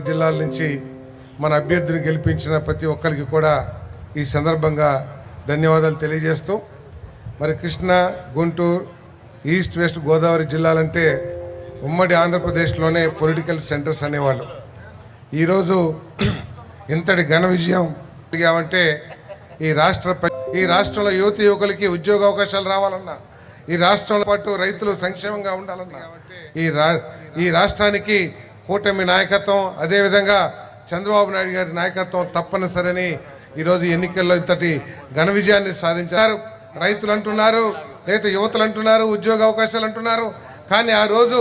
జిల్లాల నుంచి మన అభ్యర్థిని గెలిపించిన ప్రతి ఒక్కరికి కూడా ఈ సందర్భంగా ధన్యవాదాలు తెలియజేస్తూ మరి కృష్ణ గుంటూరు ఈస్ట్ వెస్ట్ గోదావరి జిల్లాలంటే ఉమ్మడి ఆంధ్రప్రదేశ్లోనే పొలిటికల్ సెంటర్స్ అనేవాళ్ళు. ఈరోజు ఇంతటి ఘన విజయం అంటే ఈ రాష్ట్ర ఈ రాష్ట్రంలో యువతి యువకులకి ఉద్యోగ అవకాశాలు రావాలన్నా ఈ రాష్ట్రంలో పాటు రైతులు సంక్షేమంగా ఉండాలన్నా ఈ రా ఈ రాష్ట్రానికి కూటమి నాయకత్వం అదేవిధంగా చంద్రబాబు నాయుడు గారి నాయకత్వం తప్పనిసరని ఈరోజు ఎన్నికల్లో ఇంతటి ఘన విజయాన్ని సాధించారు. రైతులు అంటున్నారు లేదా యువతులు అంటున్నారు ఉద్యోగ అవకాశాలు అంటున్నారు. కానీ ఆ రోజు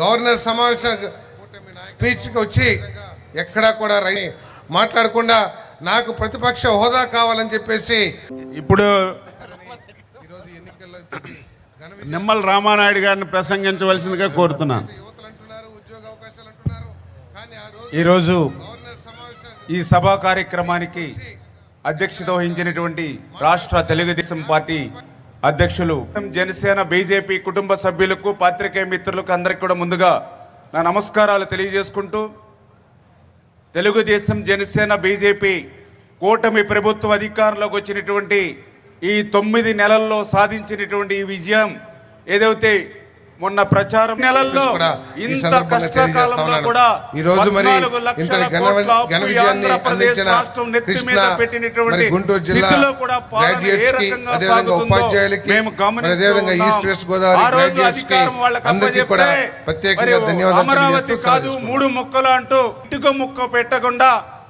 గవర్నర్ సమావేశ స్పీచ్కి వచ్చి ఎక్కడా కూడా రై మాట్లాడకుండా నాకు ప్రతిపక్ష హోదా కావాలని చెప్పేసి ఇప్పుడు నిమ్మల రామానాయుడు గారిని ప్రసంగించవలసిందిగా కోరుతున్నాను. ఈరోజు ఈ సభా కార్యక్రమానికి అధ్యక్షత వహించినటువంటి రాష్ట్ర తెలుగుదేశం పార్టీ అధ్యక్షులు జనసేన బీజేపీ కుటుంబ సభ్యులకు పాత్రికేయ మిత్రులకు అందరికీ కూడా ముందుగా నా నమస్కారాలు తెలియజేసుకుంటూ తెలుగుదేశం జనసేన బీజేపీ కూటమి ప్రభుత్వం అధికారంలోకి వచ్చినటువంటి ఈ తొమ్మిది నెలల్లో సాధించినటువంటి ఈ విజయం ఏదైతే మొన్న ప్రచారం నెలల్లో ఇంత కష్టకాలంలో కూడా. ఈ రోజు మరి 14 లక్షల ఇంతటి ఘన విజయాన్ని ఆంధ్రప్రదేశ్ అందించిన కృష్ణా, పెట్టినటువంటి మరి గుంటూరు జిల్లా గ్రాడ్యుయేట్స్కి రకంగా అదేవిధంగా ఉపాధ్యాయులకి అదేవిధంగా. ఈస్ట్ వెస్ట్ గోదావరి గ్రాడ్యుయేట్స్కి అందరికీ కూడా ప్రత్యేకంగా ధన్యవాదాలు అమరావతి కాదు. మూడు ముక్కలు అంటూ ఇటుక ముక్క పెట్టకుండా